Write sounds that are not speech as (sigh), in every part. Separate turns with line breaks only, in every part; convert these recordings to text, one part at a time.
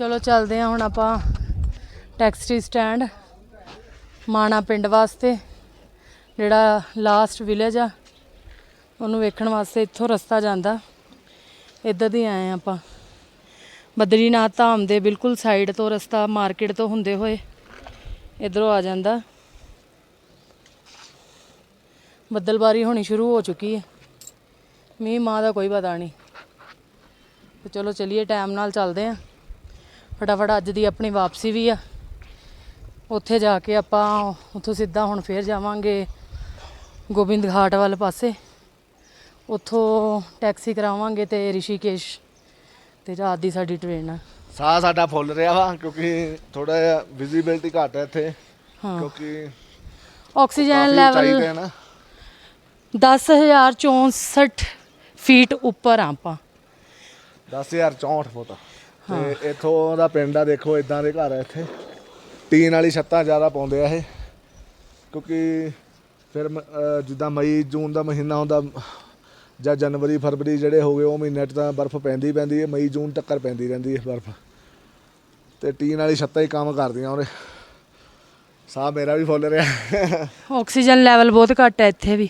ਚਲੋ ਚੱਲਦੇ ਹਾਂ ਹੁਣ ਆਪਾਂ ਟੈਕਸੀ ਸਟੈਂਡ ਮਾਣਾ ਪਿੰਡ ਵਾਸਤੇ, ਜਿਹੜਾ ਲਾਸਟ ਵਿਲੇਜ ਆ, ਉਹਨੂੰ ਵੇਖਣ ਵਾਸਤੇ ਇੱਥੋਂ ਰਸਤਾ ਜਾਂਦਾ। ਇੱਧਰ ਦੀ ਆਏ ਹਾਂ ਆਪਾਂ। ਬਦਰੀਨਾਥ ਧਾਮ ਦੇ ਬਿਲਕੁਲ ਸਾਈਡ ਤੋਂ ਰਸਤਾ ਮਾਰਕੀਟ ਤੋਂ ਹੁੰਦੇ ਹੋਏ ਇਧਰੋਂ ਆ ਜਾਂਦਾ। ਬੱਦਲਬਾਰੀ ਹੋਣੀ ਸ਼ੁਰੂ ਹੋ ਚੁੱਕੀ ਹੈ। ਮੀਂਹ ਮਾਂ ਦਾ ਕੋਈ ਪਤਾ ਨਹੀਂ। ਤੇ ਚਲੋ ਚਲਿਏ ਟਾਈਮ ਨਾਲ ਚੱਲਦੇ ਆਂ ਫਟਾਫਟ ਅੱਜ ਦੀ ਆਪਣੀ ਵਾਪਸੀ ਵੀ ਆ। ਉੱਥੇ ਜਾ ਕੇ ਆਪਾਂ ਉੱਥੋਂ ਸਿੱਧਾ ਹੁਣ ਫੇਰ ਜਾਵਾਂਗੇ ਗੋਬਿੰਦ ਘਾਟ ਵਾਲੇ ਪਾਸੇ। ਉੱਥੋਂ ਟੈਕਸੀ ਕਰਾਵਾਂਗੇ ਤੇ ਰਿਸ਼ੀਕੇਸ਼ ਤੇ ਰਾਤ ਦੀ ਸਾਡੀ ਟ੍ਰੇਨ ਆ।
ਸਾਹ ਸਾਡਾ ਫੁੱਲ ਰਿਹਾ ਵਾ ਕਿਉਂਕਿ ਥੋੜਾ ਜਿਹਾ ਵਿਜ਼ਿਬਿਲਟੀ ਘੱਟ ਹੈ ਇੱਥੇ।
ਹਾਂ।
ਕਿਉਂਕਿ
ਆਕਸੀਜਨ ਲੈਵਲ
ਚਾਹੀਦੇ ਆ ਨਾ।
10064 ਫੀਟ ਉੱਪਰ ਆਪਾਂ।
10064 ਫੁੱਟ। ਤੇ ਇੱਥੋਂ ਦਾ ਪਿੰਡ ਆ ਦੇਖੋ ਇਦਾਂ ਦੇ ਘਰ ਆ ਇੱਥੇ। ਟੀਨ ਵਾਲੀ ਛੱਤਾਂ ਜ਼ਿਆਦਾ ਪਾਉਂਦੇ ਆ ਇਹ। ਕਿਉਂਕਿ ਫਿਰ ਮ- ਅਹ ਜਿੱਦਾਂ ਮਈ ਜੂਨ ਦਾ ਮਹੀਨਾ ਹੁੰਦਾ ਜਾਂ ਜਨਵਰੀ ਫਰਵਰੀ ਜਿਹੜੇ ਹੋ ਗਏ ਉਹ ਮਹੀਨੇ 'ਚ ਤਾਂ ਬਰਫ਼ ਪੈਂਦੀ ਪੈਂਦੀ ਹੈ। ਮਈ ਜੂਨ ਤੱਕ ਪੈਂਦੀ ਰਹਿੰਦੀ ਹੈ ਬਰਫ਼। ਤੇ ਟੀਨ ਵਾਲੀ ਛੱਤਾਂ ਹੀ ਕੰਮ ਕਰਦੀਆਂ ਉਹਦੇ ਸਾਹ ਮੇਰਾ ਵੀ ਫੁੱਲ ਰਿਹਾ।
ਆਕਸੀਜਨ ਲੈਵਲ ਬਹੁਤ ਘੱਟ ਹੈ ਇੱਥੇ ਵੀ।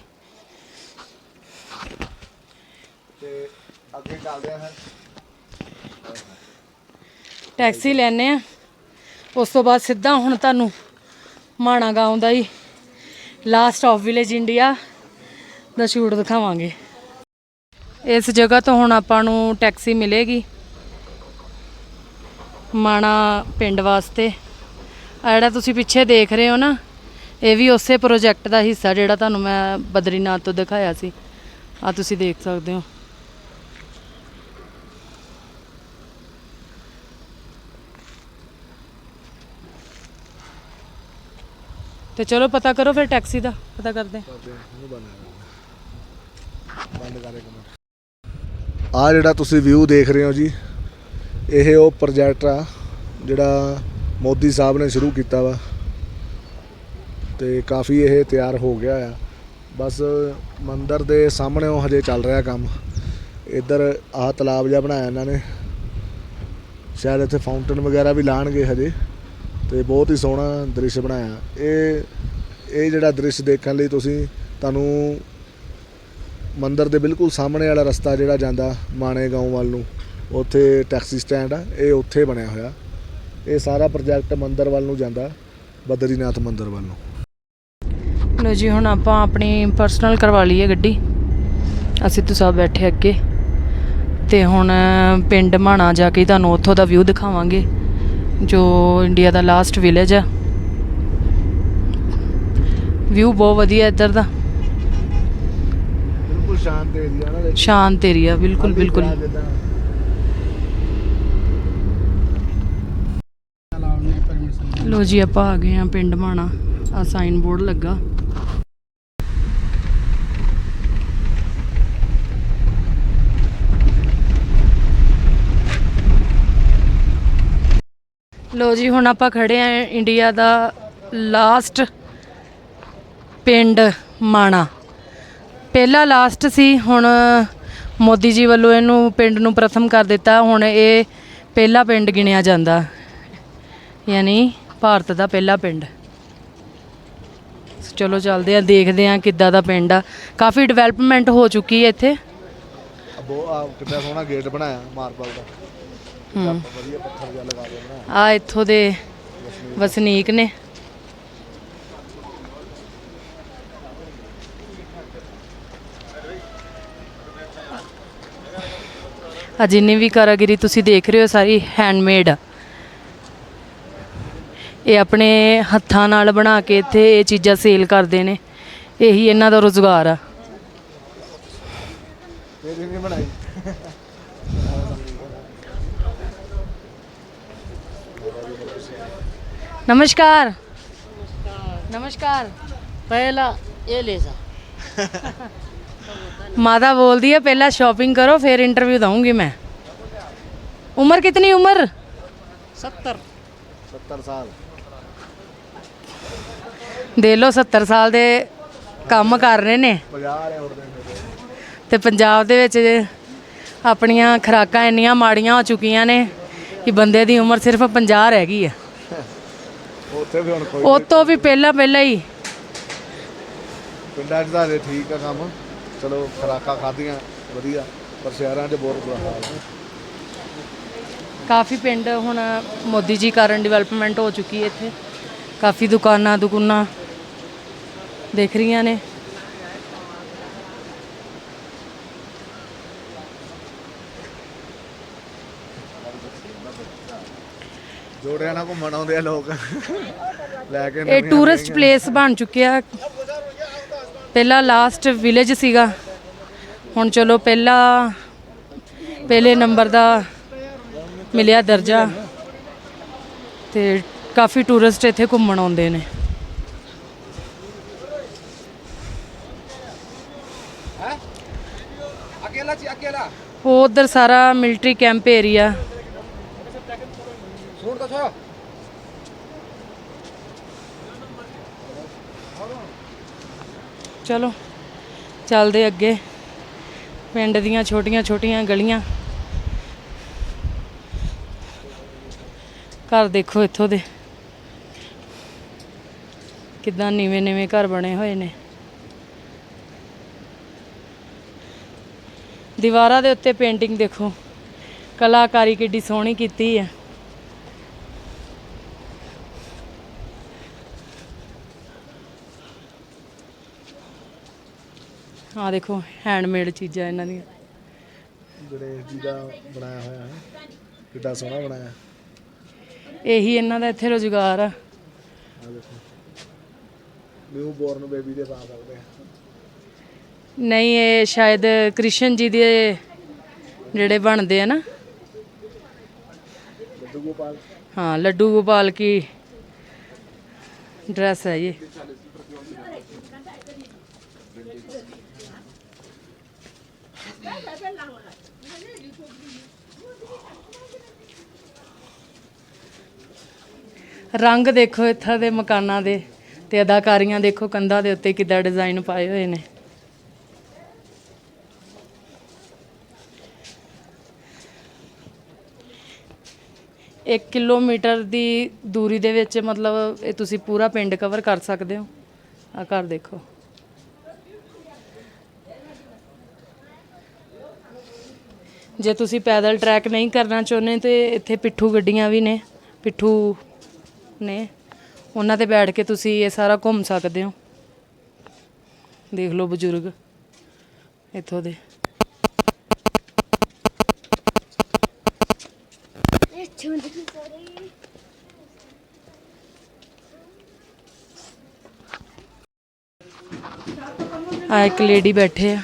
ਤੇ ਅੱਗੇ ਚੱਲਦੇ ਆ ਫਿਰ।
ਟੈਕਸੀ ਲੈਨੇ ਆ। ਉਸ ਤੋਂ ਬਾਅਦ ਸਿੱਧਾ ਹੁਣ ਤੁਹਾਨੂੰ ਮਾਣਾ ਗਾਉਂ ਦਾ ਹੀ ਲਾਸਟ ਆਫ ਵਿਲੇਜ ਇੰਡੀਆ ਦਾ ਸ਼ੂਟ ਦਿਖਾਵਾਂਗੇ। ਇਸ ਜਗ੍ਹਾ ਤੋਂ ਹੁਣ ਆਪਾਂ ਨੂੰ ਟੈਕਸੀ ਮਿਲੇਗੀ। ਮਾਣਾ ਪਿੰਡ ਵਾਸਤੇ। ਆ ਜਿਹੜਾ ਤੁਸੀਂ ਪਿੱਛੇ ਦੇਖ ਰਹੇ ਹੋ ਨਾ, ਇਹ ਵੀ ਉਸੇ ਪ੍ਰੋਜੈਕਟ ਦਾ ਹਿੱਸਾ ਜਿਹੜਾ ਤੁਹਾਨੂੰ ਮੈਂ ਬਦਰੀਨਾਥ ਤੋਂ ਦਿਖਾਇਆ ਸੀ। ਆ ਤੁਸੀਂ ਦੇਖ ਸਕਦੇ ਹੋ। ਤੇ ਚਲੋ ਪਤਾ ਕਰੋ ਫਿਰ ਟੈਕਸੀ ਦਾ, ਪਤਾ ਕਰਦੇ
ਆ ਜਿਹੜਾ ਤੁਸੀਂ ਵਿਊ ਦੇਖ ਰਹੇ ਹੋ ਜੀ, ਇਹ ਉਹ ਪ੍ਰੋਜੈਕਟ ਆ ਜਿਹੜਾ ਮੋਦੀ ਸਾਹਿਬ ਨੇ ਸ਼ੁਰੂ ਕੀਤਾ ਵਾ। ਤੇ ਕਾਫੀ ਇਹ ਤਿਆਰ ਹੋ ਗਿਆ ਆ। ਬਸ ਮੰਦਿਰ ਦੇ ਸਾਹਮਣੇ ਉਹ ਹਜੇ ਚੱਲ ਰਿਹਾ ਕੰਮ। ਇੱਧਰ ਆਹ ਤਲਾਬ ਜਿਹਾ ਬਣਾਇਆ ਇਹਨਾਂ ਨੇ। ਸ਼ਾਇਦ ਇੱਥੇ ਫਾਊਂਟਨ ਵਗੈਰਾ ਵੀ ਲਾਣਗੇ ਹਜੇ। ਤੇ ਬਹੁਤ ਹੀ ਸੋਹਣਾ ਦ੍ਰਿਸ਼ ਬਣਾਇਆ। ਇਹ ਇਹ ਜਿਹੜਾ ਦ੍ਰਿਸ਼ ਦੇਖਣ ਲਈ ਤੁਸੀਂ ਤੁਹਾਨੂੰ ਮੰਦਰ ਦੇ ਬਿਲਕੁਲ ਸਾਹਮਣੇ ਵਾਲਾ ਰਸਤਾ ਜਿਹੜਾ ਜਾਂਦਾ ਮਾਣੇ ਗਾਉਂ ਵੱਲ ਨੂੰ, ਉੱਥੇ ਟੈਕਸੀ ਸਟੈਂਡ ਆ, ਇਹ ਉੱਥੇ ਬਣਿਆ ਹੋਇਆ। ਇਹ ਸਾਰਾ ਪ੍ਰੋਜੈਕਟ ਮੰਦਰ ਵੱਲ ਨੂੰ ਜਾਂਦਾ, ਬਦਰੀਨਾਥ ਮੰਦਰ ਵੱਲ ਨੂੰ।
ਲੋ ਜੀ, ਹੁਣ ਆਪਾਂ ਆਪਣੀ ਪਰਸਨਲ ਕਰਵਾ ਲਈ ਹੈ ਗੱਡੀ। ਅਸੀਂ ਤੋਂ ਸਭ ਬੈਠੇ ਅੱਗੇ। ਤੇ ਹੁਣ ਪਿੰਡ ਮਾਣਾ ਜਾ ਕੇ ਤੁਹਾਨੂੰ ਉੱਥੋਂ ਦਾ ਵਿਊ ਦਿਖਾਵਾਂਗੇ। ਜੋ ਇੰਡੀਆ ਦਾ ਲਾਸਟ ਵਿਲੇਜ ਆ। ਵਿਊ ਬਹੁਤ ਵਧੀਆ ਇੱਧਰ ਦਾ।
ਬਿਲਕੁਲ ਸ਼ਾਂਤ ਏਰੀਆ ਨਾ
ਸ਼ਾਂਤ ਏਰੀਆ ਬਿਲਕੁਲ ਬਿਲਕੁਲ। ਲੋ ਜੀ ਆਪਾਂ ਆ ਗਏ ਆ ਪਿੰਡ ਮਾਣਾ। ਆ ਸਾਈਨ ਬੋਰਡ ਲੱਗਾ। ਲੋ ਜੀ, ਹੁਣ ਆਪਾਂ ਖੜੇ ਆ ਇੰਡੀਆ ਦਾ ਲਾਸਟ ਪਿੰਡ ਮਾਣਾ। ਪਹਿਲਾ ਲਾਸਟ ਸੀ, ਹੁਣ ਮੋਦੀ ਜੀ ਵੱਲੋਂ ਇਹਨੂੰ ਪਿੰਡ ਨੂੰ ਪ੍ਰਥਮ ਕਰ ਦਿੱਤਾ। ਹੁਣ ਇਹ ਪਹਿਲਾ ਪਿੰਡ ਗਿਣਿਆ ਜਾਂਦਾ। ਯਾਨੀ ਭਾਰਤ ਦਾ ਪਹਿਲਾ ਪਿੰਡ। ਚਲੋ, ਚੱਲਦੇ ਆ, ਦੇਖਦੇ ਆ ਕਿੱਦਾਂ ਦਾ ਪਿੰਡ ਆ। ਕਾਫੀ ਡਿਵੈਲਪਮੈਂਟ ਹੋ ਚੁੱਕੀ ਹੈ ਇੱਥੇ।
ਬਹੁਤ ਕਿੰਨਾ ਸੋਹਣਾ ਗੇਟ ਬਣਾਇਆ ਮਾਰਬਲ ਦਾ।
ਹੂੰ।
ਵਧੀਆ ਪੱਥਰ ਜਿਹਾ ਲਗਾ ਕੇ
ਆ ਇੱਥੋਂ ਦੇ ਵਸਨੀਕ ਨੇ। ਆ ਜਿੰਨੀ ਵੀ ਕਾਰਾਗਰੀ ਤੁਸੀਂ ਦੇਖ ਰਹੇ ਹੋ ਸਾਰੀ ਹੈਂਡਮੇਡ ਆ। ਇਹ ਆਪਣੇ ਹੱਥਾਂ ਨਾਲ ਬਣਾ ਕੇ ਇੱਥੇ ਇਹ ਚੀਜ਼ਾਂ ਸੇਲ ਕਰਦੇ ਨੇ। ਇਹੀ ਇਹਨਾਂ ਦਾ ਰੋਜ਼ਗਾਰ ਆ।
નમસ્કાર
ਨਮਸਕਾਰ
ਪਹਿਲਾ ਇਹ ਲੈ ਜਾ
ਮਾਤਾ ਬੋਲਦੀ ਹੈ ਪਹਿਲਾਂ ਸ਼ਾਪਿੰਗ ਕਰੋ ਫਿਰ ਇੰਟਰਵਿਊ ਦਵਾਂਗੀ ਮੈਂ ਉਮਰ ਕਿਤਨੀ ਉਮਰ
70
70 ਸਾਲ
ਦੇ ਲੋ 70 ਸਾਲ ਦੇ ਕੰਮ ਕਰ ਰਹੇ ਨੇ
50 ਹੈ ਹੋਰ
ਤੇ ਪੰਜਾਬ ਦੇ ਵਿੱਚ ਆਪਣੀਆਂ ਖਰਾਕਾਂ ਇੰਨੀਆਂ ਮਾੜੀਆਂ ਹੋ ਚੁੱਕੀਆਂ ਨੇ ਕਿ ਬੰਦੇ ਦੀ ਉਮਰ ਸਿਰਫ 50 ਰਹਿ ਗਈ ਹੈ
ਉੱਥੇ ਵੀ ਹੁਣ ਕੋਈ
ਉਹ ਤੋਂ ਵੀ ਪਹਿਲਾਂ ਪਹਿਲਾਂ ਹੀ।
ਪਿੰਡਾਂ 'ਚ ਤਾਂ ਹਜੇ ਠੀਕ ਆ ਕੰਮ। ਚਲੋ ਖਰਾਕਾਂ ਖਾਧੀਆਂ ਵਧੀਆ। ਪਰ ਸ਼ਹਿਰਾਂ 'ਚ ਬਹੁਤ ਬੁਰਾ ਹਾਲ ਹੈ
ਕਾਫੀ ਪਿੰਡ ਹੁਣ ਮੋਦੀ ਜੀ ਕਾਰਨ ਡਿਵੈਲਪਮੈਂਟ ਹੋ ਚੁੱਕੀ ਹੈ ਇੱਥੇ। ਕਾਫੀ ਦੁਕਾਨਾਂ ਦੁਕਾਨਾਂ ਦੇਖ ਰਹੀਆਂ ਨੇ।
ਜੋੜਿਆਂ ਨਾਲ ਘੁੰਮਣ ਆਉਂਦੇ ਆ ਲੋਕ। ਲੈ ਕੇ
ਇਹ
ਨਵੀਆਂ
ਟੂਰਿਸਟ
ਨਵੀਆਂ-
ਪਲੇਸ ਬਣ ਚੁੱਕਿਆ। ਪਹਿਲਾ ਲਾਸਟ ਵਿਲੇਜ ਸੀਗਾ। ਹੁਣ ਚਲੋ ਪਹਿਲਾ ਪਹਿਲੇ ਨੰਬਰ ਦਾ ਮਿਲਿਆ ਦਰਜਾ। ਤੇ ਕਾਫੀ ਟੂਰਿਸਟ ਇੱਥੇ ਘੁੰਮਣ ਆਉਂਦੇ ਨੇ। ਉਹ ਉਧਰ ਸਾਰਾ ਮਿਲਟਰੀ ਕੈਂਪ ਏਰੀਆ ਚਲੋ, ਚੱਲਦੇ ਅੱਗੇ। ਪਿੰਡ ਦੀਆਂ ਛੋਟੀਆਂ ਛੋਟੀਆਂ ਗਲੀਆਂ। ਘਰ ਦੇਖੋ ਇੱਥੋਂ ਦੇ। ਕਿਦਾਂ ਨੀਵੇਂ ਨੀਵੇਂ ਘਰ ਬਣੇ ਹੋਏ ਨੇ। ਦੀਵਾਰਾਂ ਦੇ ਉੱਤੇ ਪੇਂਟਿੰਗ ਦੇਖੋ। ਕਲਾਕਾਰੀ ਕਿੱਡੀ ਸੋਹਣੀ ਕੀਤੀ ਹੈ। ਆ ਦੇਖੋ ਹੈਂਡਮੇਡ ਚੀਜ਼ਾਂ ਇਹਨਾਂ ਦੀਆਂ।
ਗਣੇਸ਼ ਜੀ ਬਣਾਇਆ ਹੋਇਆ ਹੈ ਕਿੱਡਾ ਸੋਹਣਾ ਬਣਾਇਆ
ਇਹੀ ਇਹਨਾਂ ਦਾ ਇੱਥੇ ਰੋਜ਼ਗਾਰ ਆ।
ਨਿਊ ਬੋਰਨ ਬੇਬੀ ਦੇ ਪਾ ਸਕਦੇ ਆ।
ਨਹੀਂ ਇਹ ਸ਼ਾਇਦ ਕ੍ਰਿਸ਼ਨ ਜੀ ਦੇ ਜਿਹੜੇ ਬਣਦੇ ਆ ਨਾ।
ਲੱਡੂ ਗੋਪਾਲ।
ਹਾਂ ਲੱਡੂ ਗੋਪਾਲ ਕੀ ਡਰੈਸ ਹੈ ਇਹ। ਰੰਗ ਦੇਖੋ ਇੱਥਾਂ ਦੇ ਮਕਾਨਾਂ ਦੇ ਤੇ ਅਦਾਕਾਰੀਆਂ ਦੇਖੋ ਕੰਧਾਂ ਦੇ ਉੱਤੇ ਕਿੱਦਾਂ ਡਿਜ਼ਾਈਨ ਪਾਏ ਹੋਏ ਨੇ। ਇੱਕ ਕਿਲੋਮੀਟਰ ਦੀ ਦੂਰੀ ਦੇ ਵਿੱਚ ਮਤਲਬ ਇਹ ਤੁਸੀਂ ਪੂਰਾ ਪਿੰਡ ਕਵਰ ਕਰ ਸਕਦੇ ਹੋ। ਆ ਘਰ ਦੇਖੋ। ਜੇ ਤੁਸੀਂ ਪੈਦਲ ਟਰੈਕ ਨਹੀਂ ਕਰਨਾ ਚਾਹੁੰਦੇ ਤੇ ਇੱਥੇ ਪਿੱਠੂ ਗੱਡੀਆਂ ਵੀ ਨੇ, ਪਿੱਠੂ ਨੇ। ਉਹਨਾਂ ਤੇ ਬੈਠ ਕੇ ਤੁਸੀਂ ਇਹ ਸਾਰਾ ਘੁੰਮ ਸਕਦੇ ਹੋ। ਦੇਖ ਲਓ ਬਜ਼ੁਰਗ, ਇੱਥੋਂ ਦੇ। ਆ ਇੱਕ ਲੇਡੀ ਬੈਠੇ ਆ।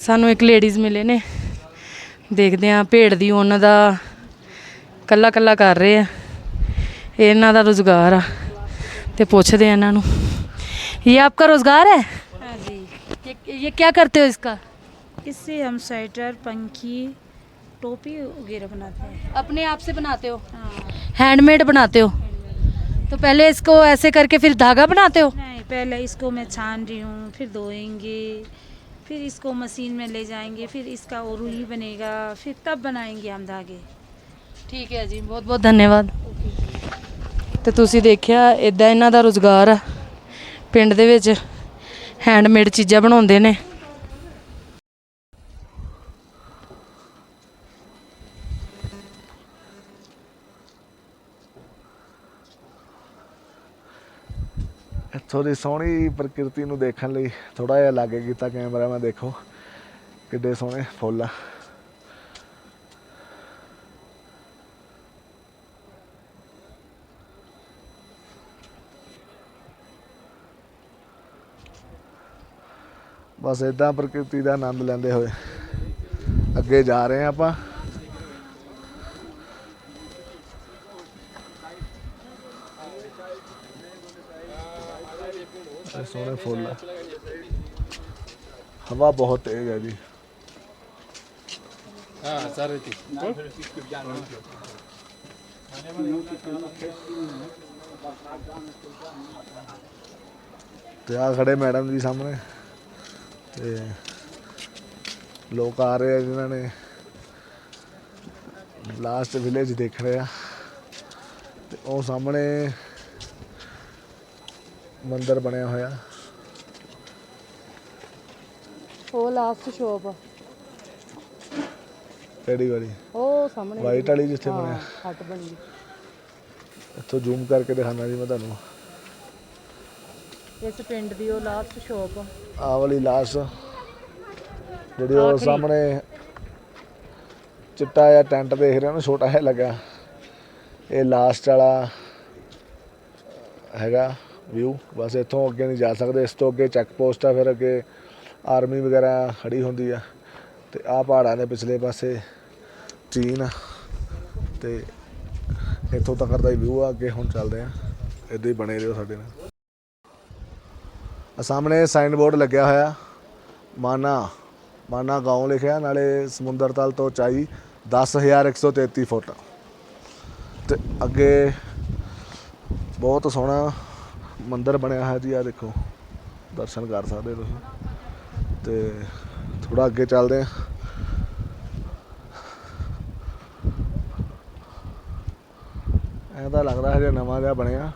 ਸਾਨੂੰ ਇੱਕ ਲੇਡੀਜ਼ ਮਿਲੇ ਨੇ। ਦੇਖਦੇ ਆ ਭੇਡ ਦੀ ਉਹਨਾਂ ਦਾ ਕੱਲਾ ਕੱਲਾ ਕਰ ਰਹੇ ਆ ਇਹ ਇਹਨਾਂ ਦਾ ਰੋਜ਼ਗਾਰ ਆ ਤੇ ਪੁੱਛਦੇ ਆ ਇਹਨਾਂ ਨੂੰ ਇਹ ਆਪਕਾ ਰੋਜ਼ਗਾਰ ਹੈ
हाँ जी
ये ये क्या करते हो इसका
इससे हम स्वेटर पंखी टोपी वगैरह बनाते हैं
अपने आप से बनाते हो
हाँ
हैंडमेड बनाते हो तो पहले इसको ऐसे करके फिर धागा बनाते हो
नहीं पहले इसको मैं छान रही हूँ फिर धोएंगे फिर इसको मशीन में ले जाएंगे फिर इसका और रुई बनेगा फिर तब बनाएंगे हम धागे
ਠੀਕ ਹੈ ਜੀ ਬਹੁਤ ਬਹੁਤ ਧੰਨਵਾਦ। ਤੇ ਤੁਸੀਂ ਦੇਖਿਆ ਇਦਾਂ ਇਹਨਾਂ ਦਾ ਰੋਜ਼ਗਾਰ ਆ। ਪਿੰਡ ਦੇ ਵਿੱਚ ਹੈਂਡਮੇਡ ਚੀਜ਼ਾਂ ਬਣਾਉਂਦੇ ਨੇ।
ਇੱਥੋਂ ਦੀ ਸੋਹਣੀ ਪ੍ਰਕਿਰਤੀ ਨੂੰ ਦੇਖਣ ਲਈ ਥੋੜਾ ਜਿਹਾ ਲਾਗੇ ਕੀਤਾ ਕੈਮਰਾ ਮੈਂ ਦੇਖੋ। ਕਿੱਡੇ ਸੋਹਣੇ ਫੁੱਲ ਆ। ਬਸ ਇਦਾਂ ਪ੍ਰਕਿਰਤੀ ਦਾ ਆਨੰਦ ਲੈਂਦੇ ਹੋਏ। ਅੱਗੇ ਜਾ ਰਹੇ ਹਾਂ ਆਪਾਂ। ਸੋਹਣੇ ਫੁੱਲ ਆ। ਹਵਾ ਬਹੁਤ ਤੇਜ਼ ਹੈ ਜੀ। ਤੇ ਆ ਖੜੇ ਮੈਡਮ ਜੀ ਸਾਹਮਣੇ। ਤੇ ਲੋਕ ਆ ਰਹੇ ਆ ਜਿਨ੍ਹਾਂ ਨੇ ਲਾਸਟ ਵਿਲੇਜ ਦੇਖ ਰਹੇ ਆ। ਤੇ ਉਹ ਸਾਹਮਣੇ ਮੰਦਿਰ ਬਣਿਆ ਹੋਇਆ।
ਉਹ ਲਾਸਟ ਸ਼ੋਪ
ਕਿਹੜੀ ਵਾਲੀ?
ਉਹ ਸਾਹਮਣੇ।
ਵਾਈਟ ਵਾਲੀ ਜਿੱਥੇ ਬਣਿਆ।
ਹੱਟ ਬਣੀ।
ਇੱਥੋਂ ਜ਼ੂਮ ਕਰਕੇ ਦਿਖਾਣਾ ਜੀ ਮੈਂ ਤੁਹਾਨੂੰ।
ਇਸ ਪਿੰਡ ਦੀ ਉਹ ਲਾਸਟ ਸ਼ੋਪ
ਆਹ ਵਾਲੀ ਲਾਸ਼ ਜਿਹੜੀ ਉਹ ਸਾਹਮਣੇ ਚਿੱਟਾ ਜਿਹਾ ਟੈਂਟ ਦੇਖ ਰਹੇ ਹੋ ਨਾ ਛੋਟਾ ਜਿਹਾ ਲੱਗਾ। ਇਹ ਲਾਸਟ ਵਾਲਾ ਹੈਗਾ ਵਿਊ ਬਸ ਇੱਥੋਂ ਅੱਗੇ ਨਹੀਂ ਜਾ ਸਕਦੇ ਇਸ ਤੋਂ ਅੱਗੇ ਚੈੱਕ ਪੋਸਟ ਆ ਫਿਰ ਅੱਗੇ ਆਰਮੀ ਵਗੈਰਾ ਖੜੀ ਹੁੰਦੀ ਆ। ਤੇ ਆਹ ਪਹਾੜਾਂ ਦੇ ਪਿਛਲੇ ਪਾਸੇ ਚੀਨ ਆ। ਤੇ ਇੱਥੋਂ ਤੱਕ ਦਾ ਹੀ ਵਿਊ ਆ ਅੱਗੇ ਹੁਣ ਚੱਲਦੇ ਆ। ਇੱਦਾਂ ਹੀ ਬਣੇ ਰਹੋ ਸਾਡੇ ਨਾਲ। ਆ ਸਾਹਮਣੇ ਸਾਈਨ ਬੋਰਡ ਲੱਗਿਆ ਹੋਇਆ ਮਾਨਾ ਮਾਨਾ گاؤں ਲਿਖਿਆ ਨਾਲੇ ਸਮੁੰਦਰ ਤਲ ਤੋਂ ਉਚਾਈ 10133 ਫੁੱਟ ਤੇ ਅੱਗੇ ਬਹੁਤ ਸੋਹਣਾ ਮੰਦਿਰ ਬਣਿਆ ਹੈ ਜੀ ਆ ਦੇਖੋ ਦਰਸ਼ਨ ਕਰ ਸਕਦੇ ਤੁਸੀਂ ਤੇ ਥੋੜਾ ਅੱਗੇ ਚੱਲਦੇ ਆ ਐਂ ਤਾਂ ਲੱਗਦਾ ਹਜੇ ਨਵਾਂ ਜਿਹਾ ਬਣਿਆ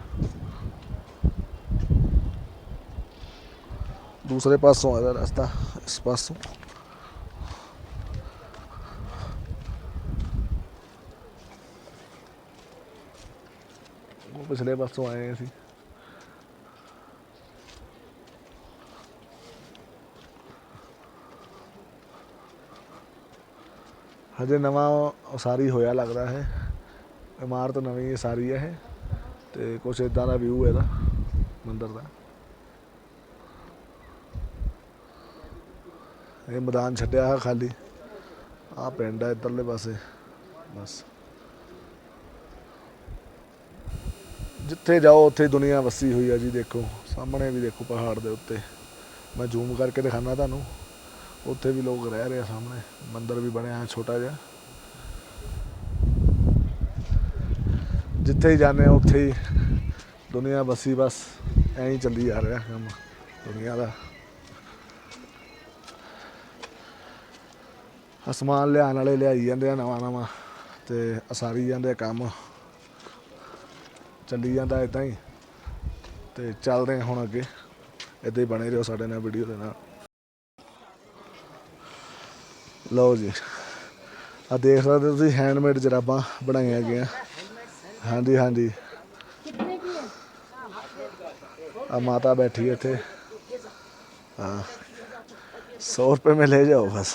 ਦੂਸਰੇ ਪਾਸੋਂ ਆਦਾ ਰਸਤਾ, ਇਸ ਪਾਸੋਂ। ਉਹ ਪਿਛਲੇ ਪਾਸੋਂ ਆਏ ਅਸੀਂ। ਹਜੇ ਨਵਾਂ ਉਸਾਰੀ ਹੋਇਆ ਲੱਗਦਾ ਹੈ। ਇਮਾਰਤ ਨਵੀਂ ਸਾਰੀ ਹੈ ਤੇ ਕੁਛ ਇਦਾਂ ਦਾ ਵਿਊ ਇਹਦਾ, ਮੰਦਿਰ ਦਾ। ਇਹ ਮੈਦਾਨ ਛੱਡਿਆ ਹੈ ਖਾਲੀ। ਆ ਪਿੰਡ ਹੈ ਇੱਧਰਲੇ ਪਾਸੇ। ਬਸ। ਜਿੱਥੇ ਜਾਓ, ਉੱਥੇ ਦੁਨੀਆ ਵਸੀ ਹੋਈ ਆ ਜੀ, ਦੇਖੋ। ਸਾਹਮਣੇ ਵੀ ਦੇਖੋ ਪਹਾੜ ਦੇ ਉੱਤੇ। ਮੈਂ ਜ਼ੂਮ ਕਰਕੇ ਦਿਖਾਣਾ ਤੁਹਾਨੂੰ। ਉੱਥੇ ਵੀ ਲੋਕ ਰਹਿ ਰਹੇ ਆ ਸਾਹਮਣੇ। ਮੰਦਿਰ ਵੀ ਬਣਿਆ ਹੈ ਛੋਟਾ ਜਿਹਾ। ਜਿੱਥੇ ਹੀ ਜਾਂਦੇ ਆ, ਉੱਥੇ ਹੀ ਦੁਨੀਆ ਵਸੀ, ਬਸ ਐਂ ਹੀ ਚੱਲੀ ਜਾ ਰਿਹਾ ਕੰਮ। ਦੁਨੀਆ ਦਾ। ਸਮਾਨ ਲਿਆਣ ਵਾਲੇ ਲਿਆਈ ਜਾਂਦੇ ਆ, ਨਵਾਂ ਨਵਾਂ ਤੇ ਅਸਾਰੀ ਜਾਂਦੇ ਕੰਮ। ਚੱਲੀ ਜਾਂਦਾ ਇਦਾਂ ਹੀ ਤੇ ਚੱਲਦੇ ਹੁਣ ਅੱਗੇ। ਇਦਾਂ ਹੀ ਬਣੇ ਰਹੋ ਸਾਡੇ ਨਾਲ ਵੀਡੀਓ ਦੇ ਨਾਲ। ਲਓ ਜੀ ਆ ਦੇਖ ਸਕਦੇ ਹੋ ਤੁਸੀਂ ਹੈਂਡਮੇਡ ਜਰਾਬਾਂ ਬਣਾਈਆਂ ਗਈਆਂ। ਹਾਂਜੀ ਹਾਂਜੀ। ਕਿੰਨੇ ਆ ਮਾਤਾ ਬੈਠੀ ਇੱਥੇ। ਹਾਂ 100
ਰੁਪਏ ਮੈਂ
ਲੈ
ਜਾਓ
ਬਸ।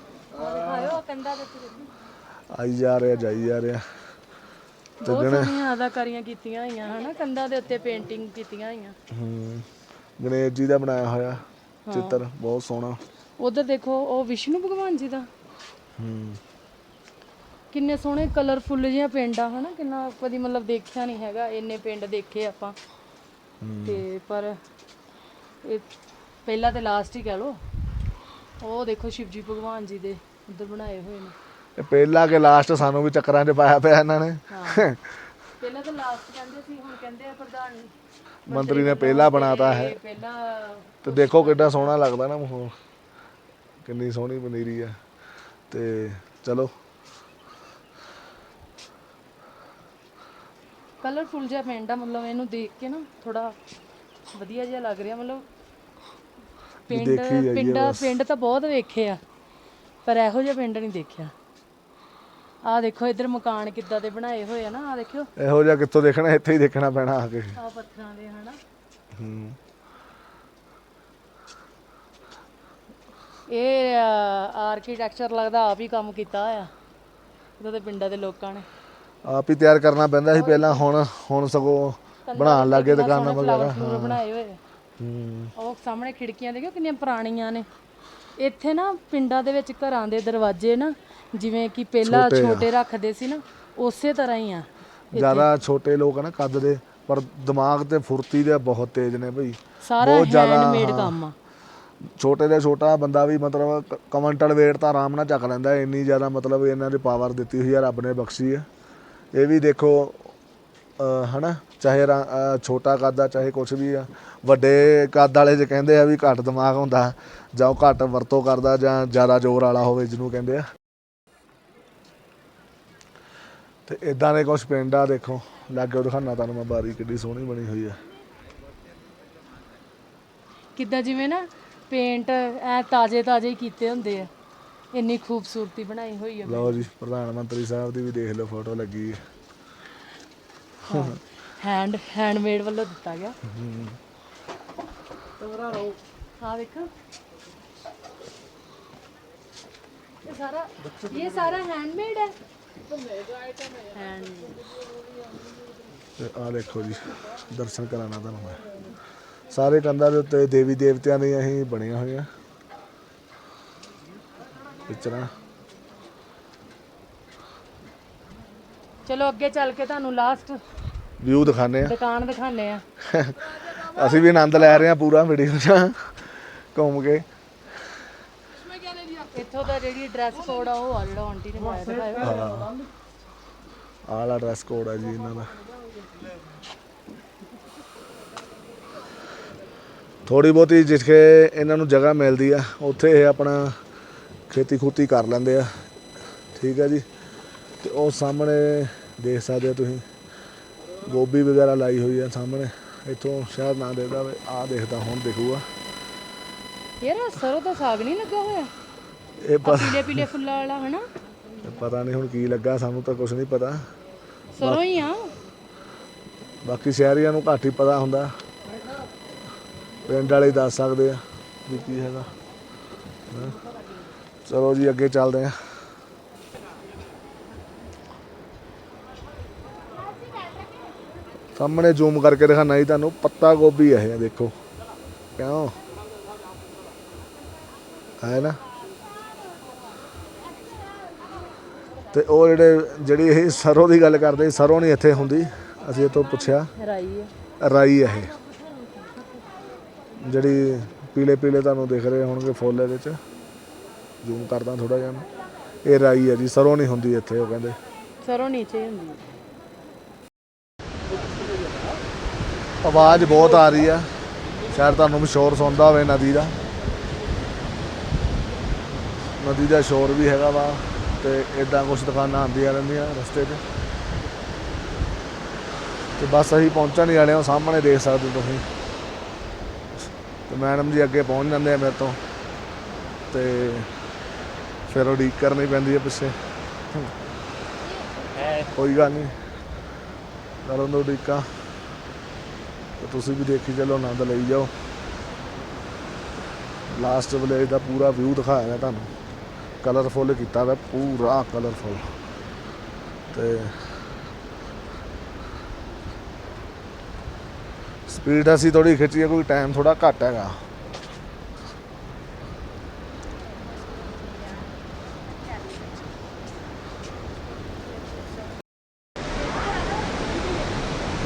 ਕੰਦਾ
ਦੇ ਉੱਤੇ
ਆਈ ਜਾ ਰਿਹਾ ਜਾਈ ਜਾ ਰਿਹਾ। ਤੇ
ਬਹੁਤ ਸੋਹਣੀਆਂ ਅਦਾਕਾਰੀਆਂ ਕੀਤੀਆਂ ਹੋਈਆਂ ਹਨਾ? ਕੰਧਾਂ ਦੇ ਉੱਤੇ ਪੇਂਟਿੰਗ ਕੀਤੀਆਂ ਹੋਈਆਂ।
ਹੂੰ। ਗਣੇਸ਼ ਜੀ ਦਾ ਬਣਾਇਆ ਹੋਇਆ ਚਿੱਤਰ ਬਹੁਤ ਸੋਹਣਾ।
ਉਧਰ ਦੇਖੋ ਉਹ ਵਿਸ਼ਨੂੰ ਭਗਵਾਨ ਜੀ ਦਾ।
ਹੂੰ।
ਕਿੰਨੇ ਸੋਹਣੇ ਕਲਰਫੁੱਲ ਜਿਹਾ ਪਿੰਡ ਆ ਹਨਾ? ਕਿੰਨਾ ਕਦੀ ਮਤਲਬ ਦੇਖਿਆ ਨਹੀਂ ਹੈਗਾ ਇੰਨੇ ਪਿੰਡ ਦੇਖੇ ਆਪਾਂ। ਤੇ ਪਰ ਇਹ ਪਹਿਲਾ ਤੇ ਲਾਸਟ ਹੀ ਕਹਿ ਲੋ ਉਹ ਦੇਖੋ ਸ਼ਿਵਜੀ ਭਗਵਾਨ ਜੀ ਦੇ। ਉਧਰ ਬਣਾਏ ਹੋਏ ਨੇ।
ਇਹ ਪਹਿਲਾ ਕੇ ਲਾਸਟ ਸਾਨੂੰ ਵੀ ਚੱਕਰਾਂ 'ਚ ਪਾਇਆ ਪਿਆ ਇਹਨਾਂ ਨੇ।
ਪਹਿਲਾਂ ਤਾਂ ਲਾਸਟ ਕਹਿੰਦੇ ਸੀ ਹੁਣ ਕਹਿੰਦੇ ਆ ਪ੍ਰਧਾਨ
ਮੰਤਰੀ ਨੇ ਪਹਿਲਾ ਬਣਾਤਾ ਹੈ।
ਪਹਿਲਾਂ
ਤੇ ਦੇਖੋ ਕਿੰਨਾ ਸੋਹਣਾ ਲੱਗਦਾ ਨਾ ਮਾਹੌਲ। ਕਿੰਨੀ ਸੋਹਣੀ ਪਨੀਰੀ ਆ। ਤੇ ਚਲੋ।
ਕਲਰਫੁੱਲ ਜਿਹਾ ਪਿੰਡ ਆ ਮਤਲਬ ਇਹਨੂੰ ਦੇਖ ਕੇ ਨਾ ਥੋੜਾ ਵਧੀਆ ਜਿਹਾ ਲੱਗ ਰਿਹਾ ਮਤਲਬ ਪਿੰਡ
ਦੇਖੀ ਜਾਈਏ
ਪਿੰਡ ਪਿੰਡ ਤਾਂ ਬਹੁਤ ਵੇਖੇ ਆ। ਪਰ ਇਹੋ ਜਿਹਾ ਪਿੰਡ ਨਹੀਂ ਦੇਖਿਆ। ਆ ਦੇਖੋ ਇੱਧਰ ਮਕਾਨ ਕਿੱਦਾਂ ਦੇ ਬਣਾਏ ਹੋਏ ਆ ਨਾ ਆ ਦੇਖਿਓ।
ਇਹੋ ਜਿਹਾ ਕਿੱਥੋਂ ਦੇਖਣਾ ਇੱਥੇ ਹੀ ਦੇਖਣਾ ਪੈਣਾ ਆ ਕੇ।
ਆ ਪੱਥਰਾਂ ਦੇ ਹਨਾ।
ਹੂੰ।
ਇਹ ਆਰਕੀਟੈਕਚਰ ਲੱਗਦਾ ਆਪ ਹੀ ਕੰਮ ਕੀਤਾ ਆ ਇਹਦਾ ਤੇ ਪਿੰਡਾਂ ਦੇ ਲੋਕਾਂ ਨੇ।
ਆਪ ਹੀ ਤਿਆਰ ਕਰਨਾ ਪੈਂਦਾ ਸੀ ਪਹਿਲਾਂ ਹੁਣ ਹੁਣ ਸਗੋਂ ਬਣਾਉਣ ਲੱਗੇ ਦੁਕਾਨਾਂ ਵਗੈਰਾ
ਫਲੂਵਰ ਬਣਾਏ ਹੋਏ।
ਹੂੰ।
ਉਹ ਸਾਹਮਣੇ ਖਿੜਕੀਆਂ ਦੇਖਿਓ ਕਿੰਨੀਆਂ ਪੁਰਾਣੀਆਂ ਨੇ। ਇੱਥੇ ਨਾ ਪਿੰਡਾਂ ਦੇ ਵਿੱਚ ਘਰਾਂ ਦੇ ਦਰਵਾਜ਼ੇ ਨਾ ਜਿਵੇਂ ਕਿ ਪਹਿਲਾਂ ਛੋਟੇ ਰੱਖਦੇ ਸੀ ਨਾ ਉਸੇ ਤਰ੍ਹਾਂ ਹੀ ਆ
ਜ਼ਿਆਦਾ ਛੋਟੇ ਲੋਕ ਆ ਨਾ ਕੱਦ ਦੇ ਪਰ ਦਿਮਾਗ ਤੇ ਫੁਰਤੀ ਦੇ ਬਹੁਤ ਤੇਜ਼ ਨੇ ਭਈ
ਸਾਰਾ
ਬਹੁਤ ਜ਼ਿਆਦਾ,
ਹੈਂਡਮੇਡ
ਹਾਂ।
ਕੰਮ ਆ
ਛੋਟੇ ਦੇ ਛੋਟਾ ਬੰਦਾ ਵੀ ਮਤਲਬ ਕ- ਕੁਇੰਟਲ weight ਤਾਂ ਆਰਾਮ ਨਾਲ ਚੱਕ ਲੈਂਦਾ ਹੈ। ਇੰਨੀ ਜ਼ਿਆਦਾ ਮਤਲਬ ਇਹਨਾਂ ਦੀ ਪਾਵਰ ਦਿੱਤੀ ਹੋਈ ਹੈ ਰੱਬ ਨੇ ਬਖਸ਼ੀ ਹੈ ਇਹ ਵੀ ਦੇਖੋ ਅਹ ਹਨਾ ਚਾਹੇ ਰਾਂ- ਛੋਟਾ ਕੱਦ ਆ ਚਾਹੇ ਕੁਝ ਵੀ ਆ ਵੱਡੇ ਕੱਦ ਵਾਲੇ ਜੇ ਕਹਿੰਦੇ ਆ ਵੀ ਘੱਟ ਦਿਮਾਗ ਹੁੰਦਾ ਜਾਂ ਉਹ ਘੱਟ ਵਰਤੋਂ ਕਰਦਾ ਜਾਂ ਜ਼ਿਆਦਾ ਜ਼ੋਰ ਵਾਲਾ ਹੋਵੇ ਜਿਹਨੂੰ ਕਹਿੰਦੇ ਆ। ਤੇ ਇਦਾਂ ਦੇ ਕੁਝ ਪਿੰਡ ਆ ਦੇਖੋ ਲਾਗੇ ਦਿਖਾਣਾ ਤੁਹਾਨੂੰ ਮੈਂ ਬਾਰੀ ਕਿੱਡੀ ਸੋਹਣੀ ਬਣੀ ਹੋਈ ਆ।
ਕਿੱਦਾਂ ਜਿਵੇਂ ਨਾ ਪੇਂਟ ਐ ਤਾਜ਼ੇ ਤਾਜ਼ੇ ਹੀ ਕੀਤੇ ਹੁੰਦੇ ਆ। ਇੰਨੀ ਖੂਬਸੂਰਤੀ ਬਣਾਈ ਹੋਈ ਆ।
ਲਓ ਜੀ ਪ੍ਰਧਾਨ ਮੰਤਰੀ ਸਾਹਿਬ ਦੀ ਵੀ ਦੇਖ ਲਓ ਫੋਟੋ ਲੱਗੀ ਹੈ
ਹੈਂਡ ਹੈਂਡਮੇਡ ਵੱਲੋਂ ਦਿੱਤਾ ਗਿਆ। ਇਹ ਸਾਰਾ ਇਹ ਸਾਰਾ ਹੈਂਡਮੇਡ ਹੈ। ਹੈਂਡ
ਤੇ ਆ ਦੇਖੋ ਜੀ ਦਰਸ਼ਨ ਕਰਾਣਾ ਤੁਹਾਨੂੰ ਮੈਂ। ਸਾਰੇ ਕੰਧਾਂ ਦੇ ਉੱਤੇ ਦੇਵੀ ਦੇਵਤਿਆਂ ਦੀਆਂ ਹੀ ਬਣੀਆਂ ਹੋਈਆਂ। ਪਿਕਚਰਾਂ।
ਚਲੋ ਅੱਗੇ ਚੱਲ ਕੇ ਤੁਹਾਨੂੰ ਲਾਸਟ
ਵਿਊ ਦਿਖਾਣੇ ਆ।
ਦੁਕਾਨ ਦਿਖਾਣੇ ਆ।
ਅਸੀਂ ਵੀ ਆਨੰਦ ਲੈ ਰਹੇ ਹਾਂ ਪੂਰਾ ਵੀਡੀਓ 'ਚ ਘੁੰਮ ਕੇ।
ਇੱਥੋਂ ਦਾ ਜਿਹੜੀ ਡਰੈਸ ਕੋਡ ਆ ਉਹ ਆ ਜਿਹੜਾ ਆਂਟੀ ਨੇ ਪਾਇਆ ਦਿਖਾਇਆ
ਆਹ ਵਾਲਾ ਡਰੈਸ ਕੋਡ ਆ ਜੀ ਇਹਨਾਂ ਦਾ। ਥੋੜੀ ਬਹੁਤੀ ਜਿੱਥੇ ਇਹਨਾਂ ਨੂੰ ਜਗ੍ਹਾ ਮਿਲਦੀ ਆ ਉੱਥੇ ਇਹ ਆਪਣਾ ਖੇਤੀ ਖੂਤੀ ਕਰ ਲੈਂਦੇ ਆ। ਠੀਕ ਆ ਜੀ। ਤੇ ਉਹ ਸਾਹਮਣੇ ਦੇਖ ਸਕਦੇ ਹੋ ਤੁਸੀਂ। ਗੋਭੀ ਵਗੈਰਾ ਲਾਈ ਹੋਈ ਆ ਸਾਹਮਣੇ। ਇੱਥੋਂ ਸ਼ਾਇਦ ਨਾ ਦੇਖਦਾ ਆ ਦੇਖਦਾ ਹੁਣ ਦਿਖੂਗਾ।
ਯਾਰ ਆਹ ਸਰੋਂ ਦਾ ਸਾਗ ਨਹੀਂ ਲੱਗਾ ਹੋਇਆ?
ਇਹ ਪ-
ਪੀਲੇ ਪੀਲੇ ਫੁੱਲਾਂ ਵਾਲਾ ਹਨਾ?
ਪਤਾ ਨਹੀਂ ਹੁਣ ਕੀ ਲੱਗਾ ਸਾਨੂੰ ਤਾਂ ਕੁਝ ਨਹੀਂ ਪਤਾ।
ਸਰੋਂ ਹੀ ਆ।
ਬਾਕੀ ਸ਼ਹਿਰੀਆਂ ਨੂੰ ਘੱਟ ਹੀ ਪਤਾ ਹੁੰਦਾ। ਪਿੰਡ ਵਾਲੇ ਹੀ ਦੱਸ ਸਕਦੇ ਆ ਵੀ ਕੀ ਹੈਗਾ। ਹੈਂ। ਚਲੋ ਜੀ ਅੱਗੇ ਚੱਲਦੇ ਆ। ਸਾਹਮਣੇ ਜ਼ੂਮ ਕਰਕੇ ਦਿਖਾਣਾ ਜੀ ਤੁਹਾਨੂੰ ਪੱਤਾ ਗੋਭੀ ਹੈ ਇਹ ਦੇਖੋ। ਕਿਉਂ? ਹੈ ਨਾ? ਤੇ ਉਹ ਜਿਹੜੇ ਜਿਹੜੀ ਇਹ ਸਰੋਂ ਦੀ ਗੱਲ ਕਰਦੇ ਸਰੋਂ ਨਹੀਂ ਇੱਥੇ ਹੁੰਦੀ। ਅਸੀਂ ਇਹ ਤੋਂ ਪੁੱਛਿਆ।
ਰਾਈ ਆ।
ਰਾਈ ਹੈ ਇਹ। ਜਿਹੜੀ ਪੀਲੇ ਪੀਲੇ ਤੁਹਾਨੂੰ ਦਿਖ ਰਹੇ ਹੋਣਗੇ ਫੁੱਲ ਇਹਦੇ ਚ। ਜ਼ੂਮ ਕਰਦਾ ਥੋੜਾ ਜਿਹਾ। ਇਹ ਰਾਈ ਹੈ ਜੀ ਸਰੋਂ ਨਹੀਂ ਹੁੰਦੀ ਇੱਥੇ ਉਹ ਕਹਿੰਦੇ।
ਸਰੋਂ ਨੀਚੇ ਹੀ ਹੁੰਦੀ ਹੈ
ਆਵਾਜ਼ ਬਹੁਤ ਆ ਰਹੀ ਆ। ਸ਼ਾਇਦ ਤੁਹਾਨੂੰ ਵੀ ਸ਼ੋਰ ਸੁਣਦਾ ਹੋਵੇ ਨਦੀ ਦਾ। ਨਦੀ ਦਾ ਸ਼ੋਰ ਵੀ ਹੈਗਾ ਵਾ ਤੇ ਇਦਾਂ ਕੁਝ ਦੁਕਾਨਾਂ ਆਉਂਦੀਆਂ ਰਹਿੰਦੀਆਂ ਰਸਤੇ 'ਚ। ਤੇ ਬਸ ਅਸੀਂ ਪਹੁੰਚਣ ਹੀ ਵਾਲੇ ਹਾਂ ਸਾਹਮਣੇ ਦੇਖ ਸਕਦੇ ਹੋ ਤੁਸੀਂ। ਤੇ ਮੈਡਮ ਜੀ ਅੱਗੇ ਪਹੁੰਚ ਜਾਂਦੇ ਆ ਮੇਰੇ ਤੋਂ। ਤੇ ਫਿਰ ਉਡੀਕ ਕਰਨੀ ਪੈਂਦੀ ਹੈ ਪਿੱਛੇ। ਕੋਈ ਗੱਲ ਨਹੀਂ ਕਰੋ ਉਡੀਕਾਂ। ਤੇ ਤੁਸੀਂ ਵੀ ਦੇਖੀ ਚੱਲੋ, ਆਨੰਦ ਲਈ ਜਾਓ। ਲਾਸਟ ਵਿਲੇਜ ਦਾ ਪੂਰਾ ਵਿਊ ਦਿਖਾਇਆ ਹੈ ਤੁਹਾਨੂੰ। ਕਲਰਫੁੱਲ ਕੀਤਾ ਵਾ ਪੂਰਾ ਕਲਰਫੁੱਲ ਤੇ ਸਪੀਡ ਅਸੀਂ ਥੋੜੀ ਖਿੱਚੀ ਹੈ ਕੋਈ ਟਾਈਮ ਥੋੜਾ ਘੱਟ ਹੈਗਾ।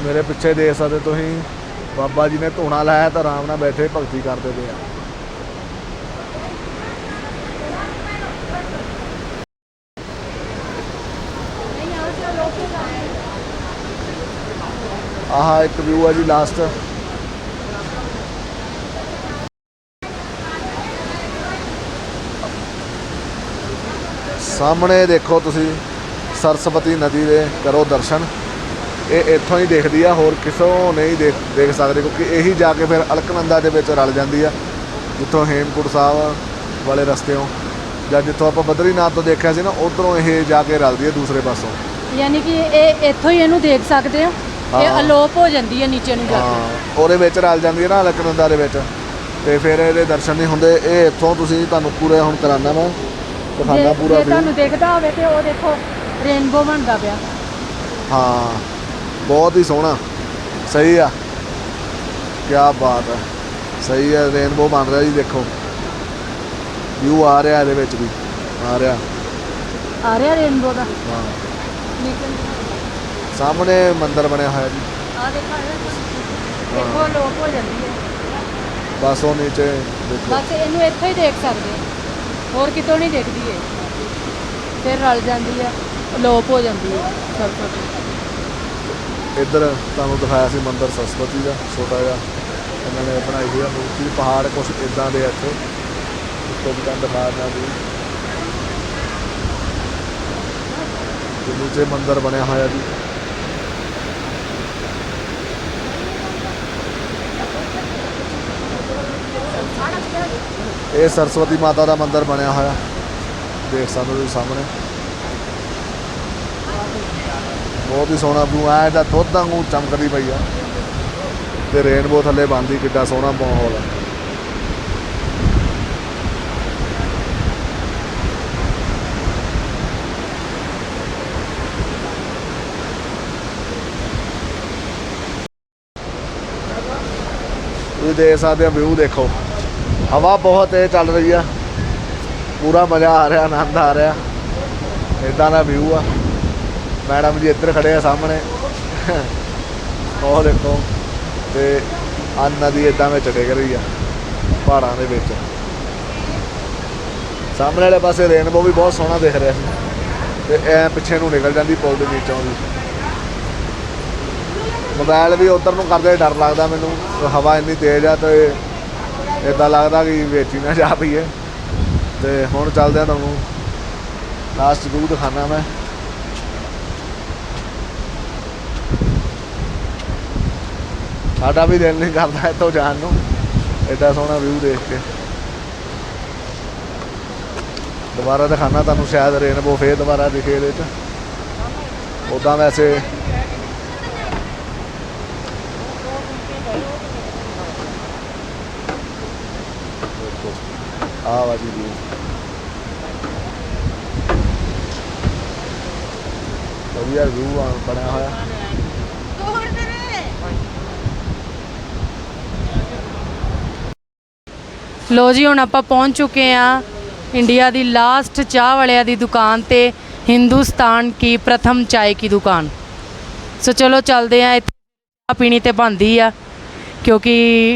ਮੇਰੇ ਪਿੱਛੇ ਦੇਖ ਸਕਦੇ ਤੁਸੀਂ ਬਾਬਾ ਜੀ ਨੇ ਧੋਣਾ ਲਾਇਆ ਤਾਂ ਆਰਾਮ ਨਾਲ ਬੈਠੇ ਭਗਤੀ ਕਰਦੇ ਪਏ ਆ। ਆਹ ਇੱਕ ਵਿਊ ਆ ਜੀ ਲਾਸਟ ਸਾਹਮਣੇ ਦੇਖੋ ਤੁਸੀਂ, ਸਰਸਵਤੀ ਨਦੀ ਦੇ ਕਰੋ ਦਰਸ਼ਨ। ਇਹ ਇੱਥੋਂ ਹੀ ਦਿਖਦੀ ਆ ਹੋਰ ਕਿਸੋਂ ਨਹੀਂ ਦੇਖ ਦੇਖ ਸਕਦੇ ਕਿਉਂਕਿ ਇਹੀ ਜਾ ਕੇ ਫਿਰ ਅਲਕਨੰਦਾ ਦੇ ਵਿੱਚ ਰਲ ਜਾਂਦੀ ਆ। ਜਿੱਥੋਂ ਹੇਮਕੁੰਟ ਸਾਹਿਬ ਵਾਲੇ ਰਸਤਿਓਂ ਜਾਂ ਜਿੱਥੋਂ ਆਪਾਂ ਬਦਰੀਨਾਥ ਤੋਂ ਦੇਖਿਆ ਸੀ ਨਾ ਉਧਰੋਂ ਇਹ ਜਾ ਕੇ ਰਲਦੀ ਹੈ ਦੂਸਰੇ ਪਾਸੋਂ।
ਯਾਨੀ ਕਿ ਇਹ ਇੱਥੋਂ ਹੀ ਇਹਨੂੰ ਦੇਖ ਸਕਦੇ ਆ ਇਹ। ਅਲੋਪ ਹੋ ਜਾਂਦੀ ਹੈ ਨੀਚੇ ਨੂੰ ਜਾ ਕੇ।
ਹਾਂ ਉਹਦੇ ਵਿੱਚ ਰਲ ਜਾਂਦੀ ਹੈ ਨਾ ਅਲਕਨੰਦਾ ਦੇ ਵਿੱਚ। ਤੇ ਫਿਰ ਇਹਦੇ ਦਰਸ਼ਨ ਨਹੀਂ ਹੁੰਦੇ ਇਹ ਇੱਥੋਂ ਤੁਸੀਂ ਤੁਹਾਨੂੰ ਪੂਰੇ ਹੁਣ ਕਰਾਨਾ ਮੈਂ ਦਿਖਾਣਾ ਪੂਰਾ view।
ਤੁਹਾਨੂੰ ਦਿਖਦਾ ਹੋਵੇ ਤੇ ਉਹ ਦੇਖੋ ਰੇਨਬੋ ਬਣਦਾ ਪਿਆ।
ਹਾਂ। ਬਹੁਤ ਹੀ ਸੋਹਣਾ। ਸਹੀ ਆ। ਕੀ ਬਾਤ ਹੈ ਸਹੀ ਹੈ ਰੇਨਬੋ ਬਣ ਰਿਹਾ ਜੀ ਦੇਖੋ। ਵਿਊ ਆ ਰਿਹਾ ਇਹਦੇ ਵਿੱਚ ਵੀ। ਆ ਰਿਹਾ।
ਆ ਰਿਹਾ ਰੇਨਬੋ ਦਾ।
ਹਾਂ। ਸਾਹਮਣੇ ਮੰਦਿਰ ਬਣਿਆ ਹੋਇਆ ਜੀ।
ਆ ਦੇਖੋ ਦੇਖੋ। ਅਲੋਪ ਹੋ ਜਾਂਦੀ ਹੈ।
ਬਸ ਉਹ ਨੀਚੇ ਦੇਖੋ।
ਬਸ ਇਹਨੂੰ ਇੱਥੋਂ ਹੀ ਦੇਖ ਸਕਦੇ ਆ ਹੋਰ ਕਿਤੋਂ ਨਹੀਂ ਦਿਖਦੀ ਏ ਫਿਰ ਰਲ ਜਾਂਦੀ ਆ। ਅਲੋਪ ਹੋ ਜਾਂਦੀ ਹੈ। ਸਰਸਵਤੀ
ਇੱਧਰ ਤੁਹਾਨੂੰ ਦਿਖਾਇਆ ਸੀ ਮੰਦਿਰ ਸਰਸਵਤੀ ਦਾ, ਛੋਟਾ ਜਿਹਾ। ਇਹਨਾਂ ਨੇ ਬਣਾਈ ਹੋਈ ਆ ਮੂਰਤੀ, ਪਹਾੜ ਕੁਝ ਇਦਾਂ ਦੇ ਆ ਇੱਥੇ। ਉੱਤੋਂ ਵੀ ਤੁਹਾਨੂੰ ਦਿਖਾ ਦਿੰਦਾ ਵੀ ਤੇ ਨੀਚੇ ਮੰਦਿਰ ਬਣਿਆ ਹੋਇਆ ਜੀ। ਇਹ ਸਰਸਵਤੀ ਮਾਤਾ ਦਾ ਮੰਦਿਰ ਬਣਿਆ ਹੋਇਆ। ਦੇਖ ਸਕਦੇ ਹੋ ਤੁਸੀਂ ਸਾਹਮਣੇ। ਬਹੁਤ ਹੀ ਸੋਹਣਾ ਵਿਊ ਆ ਇਹਦਾ ਦੁੱਧ ਵਾਂਗੂ ਚਮਕਦੀ ਪਈ ਆ। ਤੇ ਰੇਨਬੋ ਥੱਲੇ ਬੰਦੀ ਕਿੱਡਾ ਸੋਹਣਾ ਮਾਹੌਲ ਆ। ਤੁਸੀਂ ਦੇਖ ਸਕਦੇ ਹੋ, ਵਿਊ ਦੇਖੋ। ਹਵਾ ਬਹੁਤ ਤੇਜ਼ ਚੱਲ ਰਹੀ ਆ। ਪੂਰਾ ਮਜ਼ਾ ਆ ਰਿਹਾ, ਆਨੰਦ ਆ ਰਿਹਾ। ਇਦਾਂ ਦਾ ਵਿਊ ਆ। ਮੈਡਮ ਜੀ ਇੱਧਰ ਖੜੇ ਆ ਸਾਹਮਣੇ। ਉਹ ਦੇਖੋ, ਤੇ ਆ ਨਦੀ ਇਦਾਂ ਵਿੱਚ ਡਿੱਗ ਰਹੀ ਆ, ਪਹਾੜਾਂ ਦੇ ਵਿੱਚ। ਸਾਹਮਣੇ ਵਾਲੇ ਪਾਸੇ ਰੇਨਬੋ ਵੀ ਬਹੁਤ ਸੋਹਣਾ ਦਿਖ ਰਿਹਾ। ਸੀ ਤੇ ਐ ਪਿੱਛੇ ਨੂੰ ਨਿਕਲ ਜਾਂਦੀ ਪੁਲ ਦੇ ਵਿੱਚੋਂ ਦੀ ਮੋਬਾਈਲ ਵੀ ਉਧਰ ਨੂੰ ਕਰਦੇ ਡਰ ਲੱਗਦਾ ਮੈਨੂੰ ਹਵਾ ਇੰਨੀ ਤੇਜ਼ ਆ ਤੇ ਇਦਾਂ ਲੱਗਦਾ ਕਿ ਵਿੱਚ ਹੀ ਨਾ ਜਾ ਪਈਏ। ਤੇ ਹੁਣ ਚੱਲਦੇ ਆ ਤੁਹਾਨੂੰ। ਲਾਸਟ ਵਿਊ ਦਿਖਾਣਾ ਮੈਂ। ਸਾਡਾ ਵੀ ਦਿਲ ਨਹੀਂ ਕਰਦਾ ਇੱਥੋਂ ਜਾਣ ਨੂੰ। ਐਡਾ ਸੋਹਣਾ ਵਿਊ ਦੇਖ ਕੇ। ਦੁਬਾਰਾ ਦਿਖਾਣਾ ਤੁਹਾਨੂੰ ਸ਼ਾਇਦ ਰੇਨਬੋ ਫੇਰ ਦੁਬਾਰਾ ਦਿਖੇ ਇਹਦੇ ਚ। ਉਦਾਂ ਵੈਸੇ ਆ ਵਾ ਜੀ ਵਧੀਆ ਵਿਊ ਬਣਿਆ ਹੋਇਆ।
ਲੋ ਜੀ ਹੁਣ ਆਪਾਂ ਪਹੁੰਚ ਚੁੱਕੇ ਆ ਇੰਡੀਆ ਦੀ ਲਾਸਟ ਚਾਹ ਵਾਲਿਆਂ ਦੀ ਦੁਕਾਨ ਤੇ ਹਿੰਦੁਸਤਾਨ ਕੀ ਪ੍ਰਥਮ ਚਾय ਕੀ ਦੁਕਾਨ। ਸੋ ਚਲੋ ਚੱਲਦੇ ਆ ਇੱਥੇ ਚਾਹ ਪੀਣੀ ਤੇ ਬੰਦੀ ਆ ਕਿਉਂਕਿ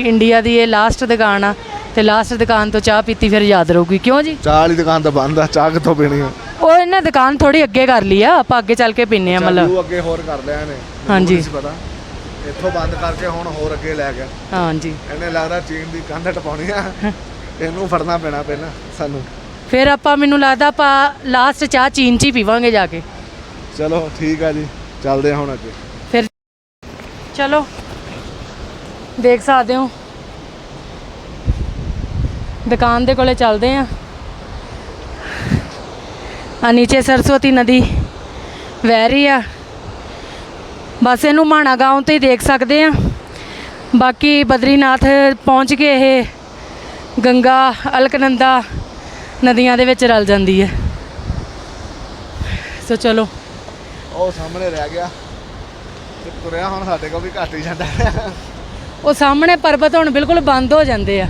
ਇੰਡੀਆ ਦੀ ਇਹ ਲਾਸਟ ਦੁਕਾਨ ਆ ਤੇ ਲਾਸਟ ਦੁਕਾਨ ਤੋਂ ਚਾਹ ਪੀਤੀ ਫਿਰ ਯਾਦ ਰਹੂਗੀ। ਕਿਉਂ ਜੀ?
ਚਾਹ ਵਾਲੀ ਦੁਕਾਨ ਤਾਂ ਬੰਦ ਆ ਚਾਹ ਕਿੱਥੋਂ ਪੀਣੀ ਆ?
ਉਹ ਇਹਨੇ ਦੁਕਾਨ ਥੋੜੀ ਅੱਗੇ ਕਰ ਲਈ ਆ ਆਪਾਂ ਅੱਗੇ ਚੱਲ ਕੇ ਪੀਨੇ ਆ ਮਤਲਬ।
ਅੱਗੇ ਹੋਰ ਕਰ ਲਿਆ ਨੇ
ਹਾਂਜੀ।
ਪਤਾ। ਇੱਥੋਂ ਬੰਦ ਕਰਕੇ ਹੁਣ ਹੋਰ ਅੱਗੇ ਲੈ ਗਿਆ।
ਹਾਂਜੀ।
ਇਹਨੇ ਲੱਗਦਾ ਚੀਨ ਦੀ ਕੰਧ ਟਪਾਉਣੀ ਆ। ਇਹਨੂੰ ਫੜਨਾ ਪੈਣਾ ਪਹਿਲਾਂ ਸਾਨੂੰ।
ਫਿਰ ਆਪਾਂ ਮੈਨੂੰ ਲੱਗਦਾ ਆਪਾਂ ਲਾਸਟ ਚਾਹ ਚੀਨ ਚ ਹੀ ਪੀਵਾਂਗੇ ਜਾ ਕੇ।
ਚਲੋ ਠੀਕ ਆ ਜੀ। ਚੱਲਦੇ ਆ ਹੁਣ ਅੱਗੇ।
ਫਿਰ ਚਲੋ ਦੇਖ ਸਕਦੇ ਹੋ। ਦੁਕਾਨ ਦੇ ਕੋਲੇ ਚੱਲਦੇ ਆ। ਆ ਨੀਚੇ ਸਰਸਵਤੀ ਨਦੀ ਵਹਿ ਰਹੀ ਆ। ਬਸ ਇਹਨੂੰ ਮਾਣਾ ਗਾਉਂ ਤੇ ਹੀ ਦੇਖ ਸਕਦੇ ਆ ਬਾਕੀ ਬਦਰੀਨਾਥ ਪਹੁੰਚ ਕੇ ਇਹ ਗੰਗਾ ਅਲਕਨੰਦਾ ਨਦੀਆਂ ਦੇ ਵਿੱਚ ਰਲ ਜਾਂਦੀ ਹੈ। ਸੋ ਚਲੋ।
ਉਹ ਸਾਹਮਣੇ ਰਹਿ ਗਿਆ। ਤੇ ਤੁਰਿਆ ਹੁਣ ਸਾਡੇ ਕੋਲ ਵੀ ਘੱਟ ਹੀ ਜਾਂਦਾ
ਉਹ ਸਾਹਮਣੇ ਪਰਬਤ ਹੁਣ ਬਿਲਕੁਲ ਬੰਦ ਹੋ ਜਾਂਦੇ ਆ।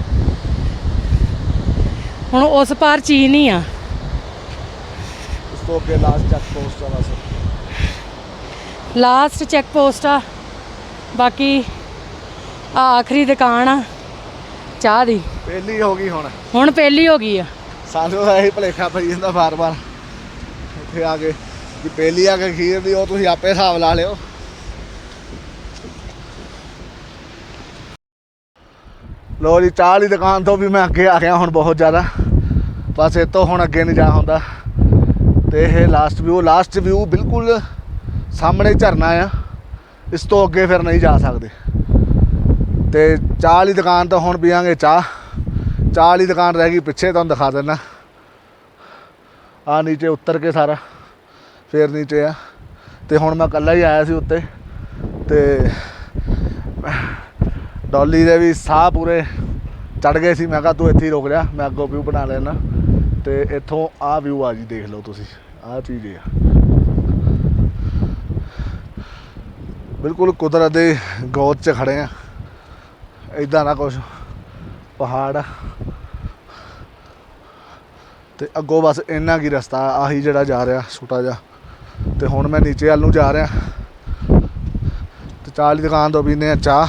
ਹੁਣ ਉਸ ਪਾਰ ਚੀਨ ਹੀ ਆ।
ਉਸ ਤੋਂ ਅੱਗੇ ਲਾਸਟ ਚੱਕ ਪੋਸਟ ਆ ਬਸ।
ਲਾਸਟ ਚੈੱਕ ਪੋਸਟ ਆ। ਬਾਕੀ ਆ ਆਖਰੀ ਦੁਕਾਨ ਆ। ਚਾਹ ਦੀ।
ਪਹਿਲੀ ਹੋ ਗਈ ਹੁਣ।
ਹੁਣ ਪਹਿਲੀ ਹੋ ਗਈ ਆ।
ਸਾਨੂੰ ਤਾਂ ਇਹ ਭਲੇਖਾ ਪਈ ਜਾਂਦਾ ਬਾਰ-ਬਾਰ ਇੱਥੇ ਆ ਕੇ ਵੀ ਪਹਿਲੀ ਆ ਕੇ ਖੀਰ ਦੀ ਉਹ ਤੁਸੀਂ ਆਪੇ ਹਿਸਾਬ ਲਾ ਲਿਓ। ਲੋ ਜੀ ਚਾਹ ਵਾਲੀ ਦੁਕਾਨ ਤੋਂ ਵੀ ਮੈਂ ਅੱਗੇ ਆ ਗਿਆ ਹੁਣ ਬਹੁਤ ਜ਼ਿਆਦਾ। ਬਸ ਇਹ ਤੋਂ ਹੁਣ ਅੱਗੇ ਨਹੀਂ ਜਾ ਹੁੰਦਾ। ਤੇ ਇਹ ਲਾਸਟ ਵਿਊ ਲਾਸਟ ਵਿਊ ਬਿਲਕੁਲ ਸਾਹਮਣੇ ਝਰਨਾ ਆ, ਇਸ ਤੋਂ ਅੱਗੇ ਫਿਰ ਨਹੀਂ ਜਾ ਸਕਦੇ। ਤੇ ਚਾਹ ਵਾਲੀ ਦੁਕਾਨ ਤੋਂ ਹੁਣ ਪੀਵਾਂਗੇ ਚਾਹ। ਚਾਹ ਵਾਲੀ ਦੁਕਾਨ ਰਹਿ ਗਈ ਪਿੱਛੇ, ਤੁਹਾਨੂੰ ਦਿਖਾ ਦਿੰਦਾ। ਆ ਨੀਚੇ ਉਤਰ ਕੇ ਸਾਰਾ, ਫੇਰ ਨੀਚੇ ਆ। ਤੇ ਹੁਣ ਮੈਂ ਇਕੱਲਾ ਹੀ ਆਇਆ ਸੀ ਉੱਤੇ। ਤੇ ਡੋਲੀ ਦੇ ਵੀ ਸਾਹ ਪੂਰੇ ਚੜ ਗਏ ਸੀ। ਮੈਂ ਕਿਹਾ ਤੂੰ ਇੱਥੇ ਹੀ ਰੁਕ ਜਾ, ਮੈਂ ਅੱਗੋਂ ਵਿਊ ਬਣਾ ਲੈਣਾ ਤੇ ਇੱਥੋਂ ਆਹ ਵਿਊ ਆ ਜੀ ਦੇਖ ਲਓ ਤੁਸੀਂ। ਆਹ ਚੀਜ਼ ਇਹ ਆ। ਬਿਲਕੁਲ ਕੁਦਰਤ ਦੇ ਗੋਦ 'ਚ ਖੜੇ ਆ। ਇਦਾਂ ਨਾ ਕੁਛ, ਪਹਾੜ। ਆ ਤੇ ਅੱਗੋਂ ਬਸ ਇੰਨਾ ਕੀ ਰਸਤਾ, ਆਹੀ ਜਿਹੜਾ ਜਾ ਰਿਹਾ, ਛੋਟਾ ਜਿਹਾ। ਤੇ ਹੁਣ ਮੈਂ ਨੀਚੇ ਵੱਲ ਨੂੰ ਜਾ ਰਿਹਾ। ਤੇ ਚਾਹ ਵਾਲੀ ਦੁਕਾਨ ਤੋਂ ਪੀਨੇ ਆ ਚਾਹ।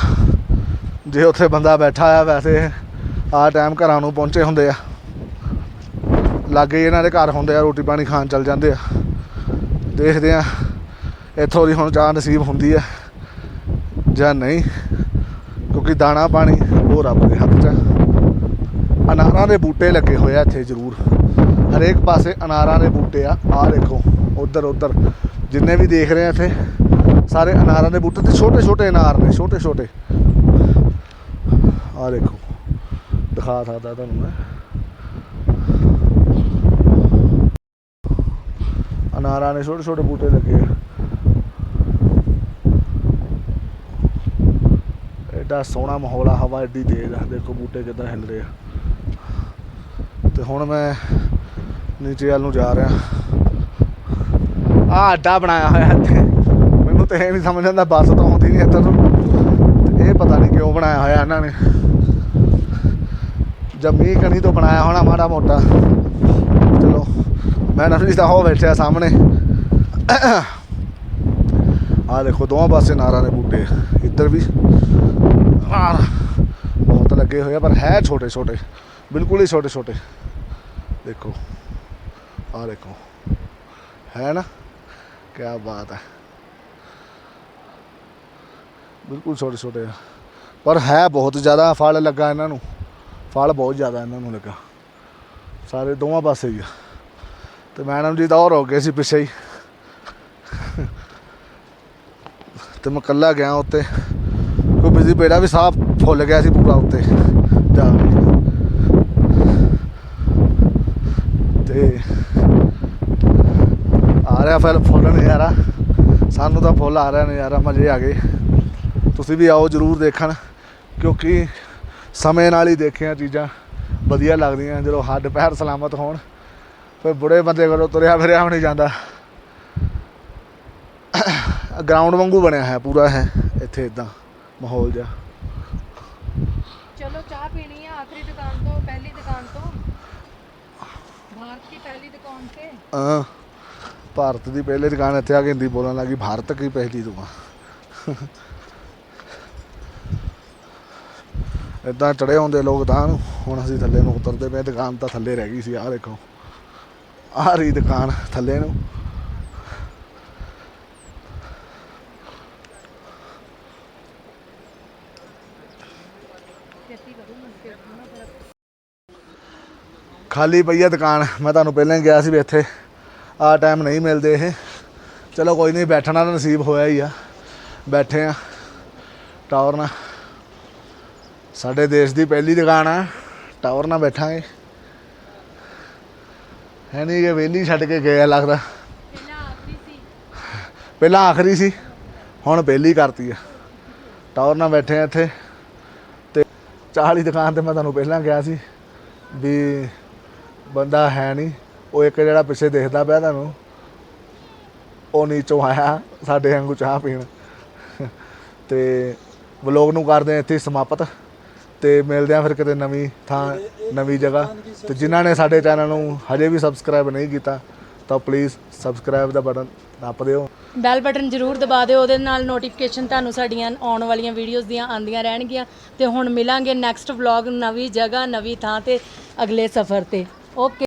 ਜੇ ਉੱਥੇ ਬੰਦਾ ਬੈਠਾ ਆ, ਵੈਸੇ ਆ ਟਾਈਮ ਘਰਾਂ ਨੂੰ ਪਹੁੰਚੇ ਹੁੰਦੇ ਆ। ਲਾਗੇ ਹੀ ਇਹਨਾਂ ਦੇ ਘਰ ਹੁੰਦੇ ਆ, ਰੋਟੀ ਪਾਣੀ ਖਾਣ ਚੱਲ ਜਾਂਦੇ ਆ। ਦੇਖਦੇ ਆ, ਇੱਥੋਂ ਦੀ ਹੁਣ ਚਾਹ ਨਸੀਬ ਹੁੰਦੀ ਆ। ਜਾਂ ਨਹੀਂ, ਕਿਉਂਕਿ ਦਾਣਾ ਪਾਣੀ ਉਹ ਰੱਬ ਦੇ ਹੱਥ 'ਚ ਆ। ਅਨਾਰਾਂ ਦੇ ਬੂਟੇ ਲੱਗੇ ਹੋਏ ਆ ਇੱਥੇ ਜ਼ਰੂਰ। ਹਰੇਕ ਪਾਸੇ ਅਨਾਰਾਂ ਦੇ ਬੂਟੇ ਆ। ਆਹ ਦੇਖੋ, ਉਧਰ ਉਧਰ। ਜਿੰਨੇ ਵੀ ਦੇਖ ਰਹੇ ਆ ਇੱਥੇ, ਸਾਰੇ ਅਨਾਰਾਂ ਦੇ ਬੂਟੇ ਤੇ ਛੋਟੇ ਛੋਟੇ ਅਨਾਰ ਨੇ ਛੋਟੇ ਛੋਟੇ ਆਹ ਦੇਖੋ, ਦਿਖਾ ਸਕਦਾ ਤੁਹਾਨੂੰ ਮੈਂ। ਅਨਾਰਾਂ ਦੇ ਛੋਟੇ ਛੋਟੇ ਬੂਟੇ ਲੱਗੇ ਆ। ਐਡਾ ਸੋਹਣਾ ਮਾਹੌਲ ਆ, ਹਵਾ ਐਡੀ ਤੇਜ਼ ਆ, ਦੇਖੋ ਬੂਟੇ ਕਿੱਦਾਂ ਹਿੱਲ ਰਹੇ ਆ। ਤੇ ਹੁਣ ਮੈਂ ਨੀਚੇ ਵੱਲ ਨੂੰ ਜਾ ਰਿਹਾ। ਆ ਅੱਡਾ ਬਣਾਇਆ ਹੋਇਆ ਇੱਥੇ। ਮੈਨੂੰ ਤੇ ਇਹ ਨਹੀਂ ਸਮਝ ਆਉਂਦਾ, ਬੱਸ ਤਾਂ ਆਉਂਦੀ ਨਹੀਂ ਇੱਧਰ ਨੂੰ। ਇਹ ਪਤਾ ਨਹੀਂ ਕਿਉਂ ਬਣਾਇਆ ਹੋਇਆ ਇਹਨਾਂ ਨੇ। ਜਮੀ ਕਣੀ ਤੋਂ ਬਣਾਇਆ ਹੋਣਾ ਮਾੜਾ ਮੋਟਾ। ਚਲੋ, ਮੈਂ ਨਸਲੀ ਤਾਂ ਹੋ ਬੈਠਿਆ ਸਾਹਮਣੇ। ਆ ਦੇਖੋ, ਦੋਵਾਂ ਪਾਸੇ ਨਾਰਾਂ ਦੇ ਬੂਟੇ, ਇੱਧਰ ਵੀ। ਆਹ ਬਹੁਤ ਲੱਗੇ ਹੋਏ ਆ, ਪਰ ਹੈ ਛੋਟੇ ਛੋਟੇ। ਬਿਲਕੁਲ ਹੀ ਛੋਟੇ ਛੋਟੇ। ਦੇਖੋ ਆ ਦੇਖੋ। ਹੈ ਨਾ? ਕੀ ਬਾਤ ਹੈ। ਬਿਲਕੁਲ ਛੋਟੇ ਛੋਟੇ ਆ। ਪਰ ਹੈ ਬਹੁਤ ਜ਼ਿਆਦਾ, ਫਲ ਲੱਗਾ ਇਹਨਾਂ ਨੂੰ। ਫਲ ਬਹੁਤ ਜ਼ਿਆਦਾ ਇਹਨਾਂ ਨੂੰ ਲੱਗਾ। ਸਾਰੇ ਦੋਵਾਂ ਪਾਸੇ ਹੀ ਆ। ਤੇ ਮੈਡਮ ਜੀ ਤਾਂ ਹੋਰ ਹੋ ਗਏ ਸੀ ਪਿੱਛੇ ਹੀ। ਤੇ ਮੈਂ ਕੱਲਾ ਗਿਆ ਉੱਤੇ ਕੋਈ ਬਿਜ਼ੀ ਪੇੜਾ, ਵੀ ਸਾਫ਼ ਫੁੱਲ ਗਿਆ ਸੀ ਪੂਰਾ ਉੱਤੇ। ਜਾ ਕੇ ਤੇ ਆ ਰਿਹਾ ਫਿਰ ਫੁੱਲ ਨਜ਼ਾਰਾ। ਸਾਨੂੰ ਤਾਂ ਫੁੱਲ ਆ ਰਿਹਾ ਨਜ਼ਾਰਾ, ਮਜ਼ੇ ਆ ਗਏ। ਤੁਸੀਂ ਵੀ ਆਓ ਜਰੂਰ ਦੇਖਣ, ਕਿਉਂਕਿ ਸਮੇਂ ਨਾਲ ਹੀ ਦੇਖੀਆਂ ਚੀਜ਼ਾਂ ਵਧੀਆ ਲੱਗਦੀਆਂ, ਜਦੋਂ ਹੱਡ ਪੈਰ ਸਲਾਮਤ ਹੋਣ, ਫਿਰ ਬੁੜੇ ਬੰਦੇ ਕੋਲੋਂ ਤੁਰਿਆ ਫਿਰਿਆ ਵੀ ਨਹੀਂ ਜਾਂਦਾ। (coughs) ਗਰਾਊਂਡ ਵਾਂਗੂ ਬਣਿਆ ਹੈ, ਪੂਰਾ ਹੈ, ਇੱਥੇ ਇਦਾਂ ਮਾਹੌਲ ਜਿਹਾ।
ਚਲੋ ਚਾਹ ਪੀਣੀ ਆ ਆਖਰੀ ਦੁਕਾਨ ਤੋਂ ਪਹਿਲੀ ਦੁਕਾਨ ਤੋਂ। ਭਾਰਤ ਦੀ ਪਹਿਲੀ ਦੁਕਾਨ ਤੇ।
ਹਾਂ ਭਾਰਤ ਦੀ ਪਹਿਲੀ ਦੁਕਾਨ ਇੱਥੇ ਆ ਕੇ ਹਿੰਦੀ ਬੋਲਣ ਲੱਗੀ ਭਾਰਤ ਕੀ ਪਹਿਲੀ ਦੁਕਾਨ? ਇਦਾਂ ਚੜੇ ਹੁੰਦੇ ਲੋਕ ਤਾਂ ਨੂੰ ਹੁਣ ਅਸੀਂ ਥੱਲੇ ਨੂੰ ਉਤਰਦੇ ਪਏ ਦੁਕਾਨ ਤਾਂ ਥੱਲੇ ਰਹਿ ਗਈ ਸੀ ਆਹ ਦੇਖੋ। ਆਹ ਰਹੀ ਦੁਕਾਨ ਥੱਲੇ ਨੂੰ। ਖਾਲੀ ਪਈ ਆ ਦੁਕਾਨ। ਮੈਂ ਤੁਹਾਨੂੰ ਪਹਿਲਾਂ ਹੀ ਗਿਆ ਸੀ ਵੀ ਇੱਥੇ ਆ ਟਾਈਮ ਨਹੀਂ ਮਿਲਦੇ ਇਹ। ਚਲੋ ਕੋਈ ਨਹੀਂ, ਬੈਠਣਾ ਤਾਂ ਨਸੀਬ ਹੋਇਆ ਹੀ ਆ। ਬੈਠੇ ਆ। ਟਾਵਰ ਨਾਲ। ਸਾਡੇ ਦੇਸ਼ ਦੀ ਪਹਿਲੀ ਦੁਕਾਨ ਆ। ਟਾਵਰ ਨਾਲ ਬੈਠਾਂਗੇ। ਹੈ ਨਹੀਂ ਕਿ ਵਿਹਲੀ ਛੱਡ ਕੇ ਗਏ ਲੱਗਦਾ। ਪਹਿਲਾਂ ਆਖਰੀ ਸੀ। ਹੁਣ ਪਹਿਲੀ ਕਰਤੀ ਆ। ਟਾਵਰ ਨਾਲ ਬੈਠੇ ਆ ਇੱਥੇ। ਤੇ ਚਾਹ ਵਾਲੀ ਦੁਕਾਨ ਤੇ ਮੈਂ ਤੁਹਾਨੂੰ ਪਹਿਲਾਂ ਗਿਆ ਸੀ ਵੀ ਬੰਦਾ ਹੈ ਨਹੀਂ। ਉਹ ਇੱਕ ਜਿਹੜਾ ਪਿੱਛੇ ਦੇਖਦਾ ਪਿਆ ਤੁਹਾਨੂੰ, ਉਹ ਨੀਚੋਂ ਆਇਆ ਸਾਡੇ ਵਾਂਗੂ ਚਾਹ ਪੀਣ। ਤੇ ਵਲੋਗ ਨੂੰ ਕਰਦੇ ਹਾਂ ਇੱਥੇ ਸਮਾਪਤ। ਤੇ ਮਿਲਦੇ ਆ ਫਿਰ ਕਿਤੇ ਨਵੀਂ ਥਾਂ, ਨਵੀਂ ਜਗ੍ਹਾ। ਤੇ ਜਿਨ੍ਹਾਂ ਨੇ ਸਾਡੇ ਚੈਨਲ ਨੂੰ ਹਜੇ ਵੀ ਸਬਸਕ੍ਰਾਈਬ ਨਹੀਂ ਕੀਤਾ, ਤਾਂ ਪਲੀਜ਼ ਸਬਸਕ੍ਰਾਈਬ ਦਾ ਬਟਨ ਨੱਪ ਦਿਓ।
ਬੈਲ ਬਟਨ ਜ਼ਰੂਰ ਦਬਾ ਦਿਓ, ਉਹਦੇ ਨਾਲ ਨੋਟੀਫਿਕੇਸ਼ਨ ਤੁਹਾਨੂੰ ਸਾਡੀਆਂ ਆਉਣ ਵਾਲੀਆਂ ਵੀਡੀਓਜ਼ ਦੀਆਂ ਆਉਂਦੀਆਂ ਰਹਿਣਗੀਆਂ। ਤੇ ਹੁਣ ਮਿਲਾਂਗੇ ਨੈਕਸਟ ਵਲੌਗ ਨਵੀਂ ਜਗ੍ਹਾ, ਨਵੀਂ ਥਾਂ ਤੇ ਅਗਲੇ ਸਫ਼ਰ ਤੇ। Ok.